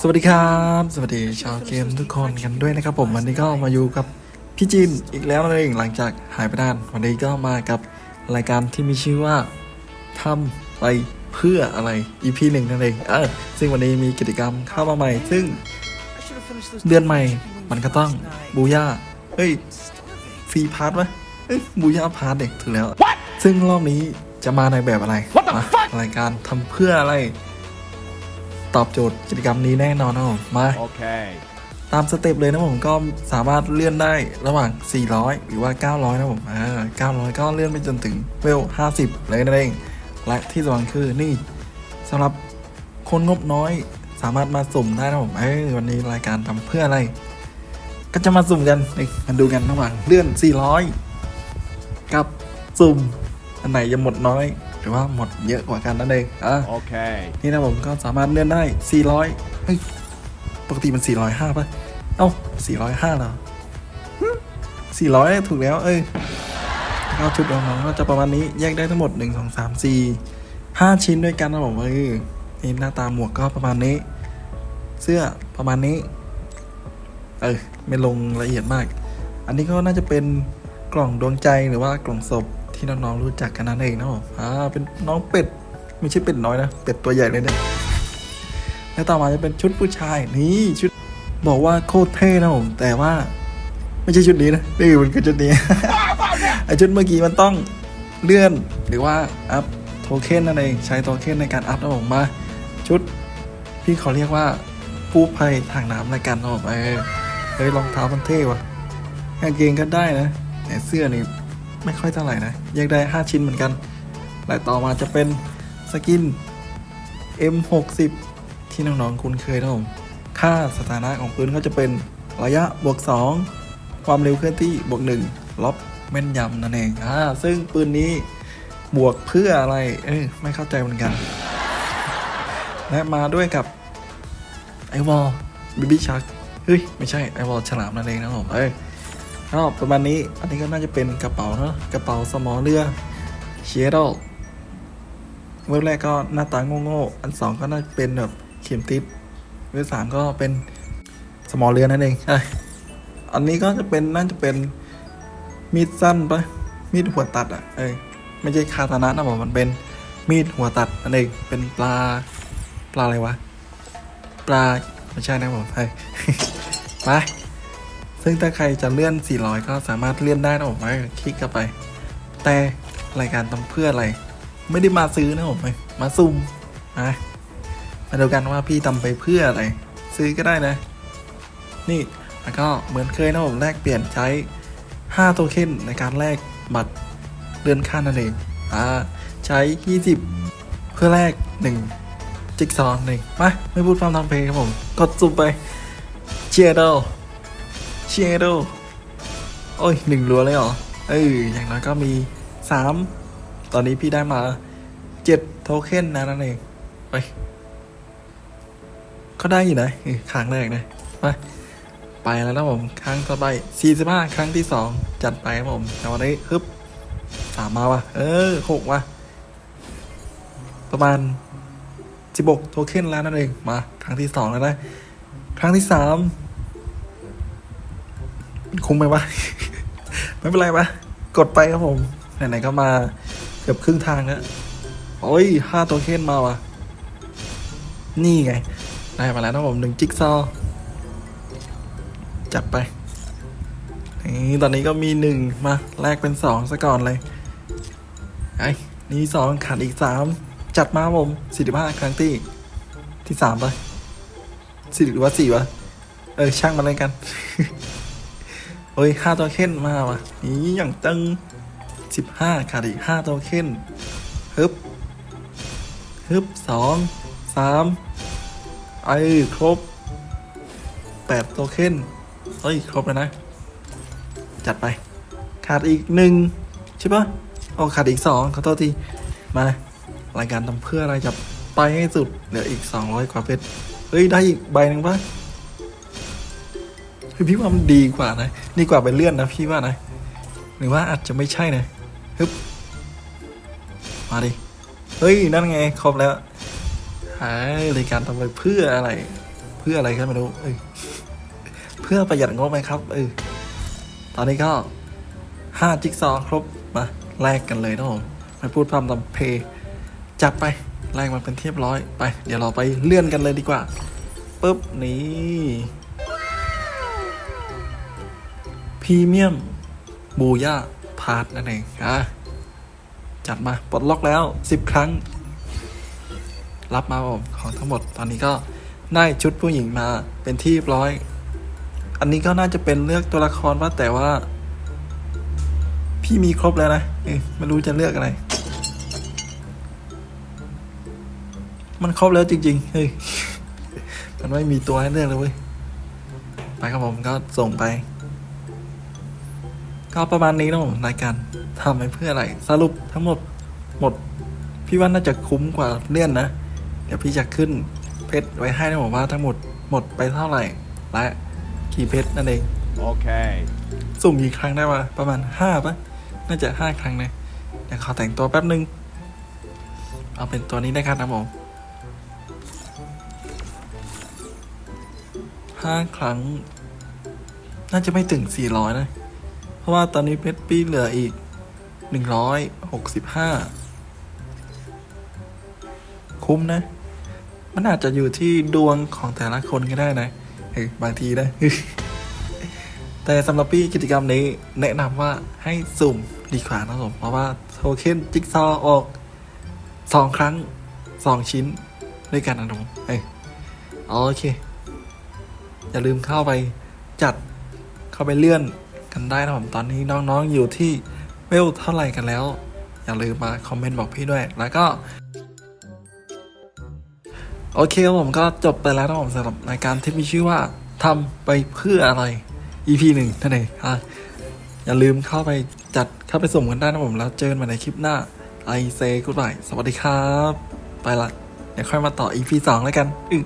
สวัสดีครับ สวัสดีชาวเกมทุกคนกันด้วยนะครับผมวันนี้ก็มาอยู่กับพี่จินอีกแล้วนั่นเองหลังจากหายไปนานวันนี้ก็มากับรายการที่มีชื่อว่าทำไปเพื่ออะไร EP หนึ่งนั่นเองเออซึ่งวันนี้มีกิจกรรมเข้ามาใหม่ ซึ่งเดือนใหม่มันก็ต้องบูย่าเฮ้ยฟรีพาร์ทวะเอ้ยบูย่าพาร์ทเด็กถึงแล้ว ซึ่งรอบนี้จะมาในแบบอะไรมารายการทำเพื่ออะไร ตอบโจทย์กิจกรรมนี้แน่นอนนะผมมา Okay. ตามสเต็ปเลยนะผมก็สามารถเลื่อนได้ระหว่าง 400 หรือว่า 900 นะผมอ่า900 ก็เลื่อนไปจนถึงเวล 50 เลยนั่นเอง และที่สำคัญคือนี่สำหรับคนงบน้อยสามารถมาสุ่มได้นะผมเอ้ยวันนี้รายการทำเพื่ออะไร ก็จะมาสุ่มกันนี่มาดูกันระหว่างเลื่อน 400 กับสุ่ม อันไหนจะหมดน้อย หรือว่าหมดเยอะกว่ากันนั่นเองอ่า Okay. นี่นะผมก็สามารถเลื่อนได้ 400เฮ้ยปกติมัน 405ป่ะ เอ้า 405เหรอหึ400 ถูกแล้ว เอ้ยก็ชุดของน้องก็จะประมาณนี้แยกได้ทั้งหมด 1 2 3 4 5 ชิ้นด้วยกันนะผมเอ้ยนี่หน้าตาหมวกก็ประมาณนี้ เสื้อประมาณนี้ เออ ไม่ลงละเอียดมาก อันนี้ก็น่าจะเป็นกล่องดวงใจหรือว่ากล่องศพ ที่น้องๆรู้จักกันนั่นเองนะผมอ่าเป็นน้องเป็ดไม่ใช่เป็ดน้อยนะ เป็ดตัวใหญ่เลยเนี่ยแล้วต่อมาจะเป็นชุดผู้ชายนี่ชุดบอกว่าโคตรเท่นะผมแต่ว่า ไม่ใช่ชุดนี้นะนี่มันคือชุดนี้ไอชุดเมื่อกี้มันต้องเลื่อนหรือว่าอัพโทเค็นนั่นเองใช้โทเค็นในการอัพนะผมมาชุดพี่เขาเรียกว่ากู้ภัยทางน้ำรายการนะผมเออเฮ้ยรองเท้ามันเท่ว่ะกางเกงก็ได้นะแต่เสื้อนี่ ไม่ค่อยเท่าไหร่นะแยกได้ 5 ชิ้นเหมือนกันและต่อมาจะเป็นสกิน M60 ที่น้องๆคุ้นเคยนะผมค่าสถานะของปืนก็จะเป็นระยะบวก 2 ความเร็วเคลื่อนที่บวก1ล็อบแม่นยำนั่นเองอ่าซึ่งปืนนี้บวกเพื่ออะไร เอ้ยไม่เข้าใจเหมือนกัน และมาด้วยกับไอวอลบิบิชัก เฮ้ย ไม่ใช่ไอวอลฉลามนั่นเองนะผม เอ้ย ก็ประมาณนี้ อันนี้ก็น่าจะเป็นกระเป๋าเนาะกระเป๋าสมอเรือเชียร์ดเว็บแรกก็หน้าตาโง่ๆอันสองก็น่าจะเป็นแบบเข็มทิศเว็บสามก็เป็นสมอเรือนั่นเองใช่อันนี้ก็จะเป็นน่าจะเป็นมีดสั้นปะมีดหัวตัดอะเอ้ยไม่ใช่คาตานะนะบอกมันเป็นมีดหัวตัดนั่นเองเป็นปลาปลาอะไรวะ ปลาไม่ใช่นะผมใช่ไป ซึ่งถ้าใครจะเลื่อน 400 ก็สามารถเลื่อนได้นะผมไปคลิกเข้าไป แต่รายการทำเพื่ออะไร ไม่ได้มาซื้อนะผมมาซุ่มนะมาดูกันว่าพี่ทำไปเพื่ออะไร ซื้อก็ได้นะ นี่แล้วก็เหมือนเคยนะผมแลกเปลี่ยนใช้ 5 โทเค็นในการแลกบัตรเลื่อนขั้นนั่นเองอ่าใช้ 20 เพื่อแลก1จิกซอว์หนึ่งมาไม่พูดความทำเพลงครับผม กดซุ่มไปเชียร์โด เชียร์โดโอ้ยหนึ่งรัวเลยเหรอ เอ้ยอย่างน้อยก็มี3ตอนนี้พี่ได้มาเจ็ดโทเค็นนะนั่นเองไปก็ได้อยู่นะเออครั้งแรกนะไปไปแล้วนะผม ครั้งต่อไป45ครั้งที่สองจัดไปครับผมแต่วันนี้ฮึบสามมาวะเออหกวะประมาณ16โทเค็นแล้วนั่นเอง มา ครั้งที่สองแล้วนะ ครั้งที่สาม คุ้มไหมวะ ไม่เป็นไรปะกดไปครับผม ไหนๆก็มาเกือบครึ่งทางแล้วโอ้ยห้าตัวเค้นมาว่ะ นี่ไง ได้มาแล้วนะผมหนึ่งจิ๊กซอ จัดไปนี่ตอนนี้ก็มีหนึ่งมา แลกเป็นสองซะก่อนเลยไอ้นี่สองขาดอีกสามจัดมาผมสี่สิบห้าครั้งที่ที่สามไปสี่หรือว่าสี่วะ เออ ช่างมาเลยกัน เฮ้ยห้าตัวเค้นมาว่ะนี่อย่างตึงสิบห้าขาดอีกห้าตัวเค้นฮึบฮึบสองสามไอ้ครบแปดโทเค็นเฮ้ย ครบแล้วนะ จัดไป ขาดอีกหนึ่งใช่ปะโอ๋อขาดอีกสองขอโทษที มารายการทำเพื่ออะไรจะไปให้สุด เหลืออีกสองร้อยกว่าเพชรเฮ้ย ได้อีกใบหนึ่งปะ คือพี่ว่ามันดีกว่านะดีกว่าไปเลื่อนนะพี่ว่านะ หรือว่าอาจจะไม่ใช่นะฮึบมาดิเฮ้ยนั่นไงครบแล้วหารายการทำไปเพื่ออะไรผพื่ออะไรกันไม่รู้เออเพื่อประหยัดงบไหมครับเออตอนนี้ก็ห้าจิ๊กซอครบมาแลกกันเลยนะผมไม่พูดพร่ำทำเพจัดไปแลกมาเป็นเรียบร้อยไป เดี๋ยวเราไปเลื่อนกันเลยดีกว่าปุ๊บนี่ พรีเมียมบูย่าพาร์ทนั่นเองอะจัดมาปลดล็อกแล้ว 10 ครั้ง รับมาผมของทั้งหมดตอนนี้ก็ได้ชุดผู้หญิงมาเป็นที่ร้อย อันนี้ก็น่าจะเป็นเลือกตัวละครว่าแต่ว่า พี่มีครบแล้วนะเอ้ยไม่รู้จะเลือกอะไร มันครบแล้วจริง ๆ เฮ้ย มันไม่มีตัวให้เลือกเลยเว้ยไปครับผมก็ส่งไป ก็ประมาณนี้นะผมรายการทำไปเพื่ออะไร สรุปทั้งหมดหมด พี่ว่าน่าจะคุ้มกว่าเลื่อนนะ เดี๋ยวพี่จะขึ้นเพชรไว้ให้นะผมว่าทั้งหมดหมดไปเท่าไหร่ และกี่เพชรนั่นเอง Okay. สุ่มกี่ครั้งได้วะประมาณห้าปะน่าจะห้าครั้งนะเดี๋ยวขอแต่งตัวแป๊บนึง เอาเป็นตัวนี้ได้ครับนะผมห้าครั้ง น่าจะไม่ถึงสี่ร้อยนะ เพราะว่าตอนนี้เพชรปี้เหลืออีกหนึ่งร้อยหกสิบห้าคุ้มนะ มันอาจจะอยู่ที่ดวงของแต่ละคนก็ได้นะเออบางทีนะแต่สำหรับพี่กิจกรรมนี้แนะนำว่าให้สุ่มดีกว่านะครับผมเพราะว่าโทเค็นจิ๊กซอว์ออกสองครั้งสองชิ้นด้วยกันนะผมเอ้ยโอเค อย่าลืมเข้าไปจัดเข้าไปเลื่อน กันได้นะผมตอนนี้น้องๆอยู่ที่เวลเท่าไหร่กันแล้ว อย่าลืมมาคอมเมนต์บอกพี่ด้วยแล้วก็ โอเคครับผมก็จบไปแล้วนะผมสำหรับรายการที่มีชื่อว่าทำไปเพื่ออะไร EP หนึ่งนั่นเองอะอย่าลืมเข้าไปจัดเข้าไปส่งกันได้นะผมแล้วเจอกันใหม่ในคลิปหน้าไอเซกูดบายสวัสดีครับ ไปละเดี๋ยวค่อยมาต่อ EP สองแล้วกันอือ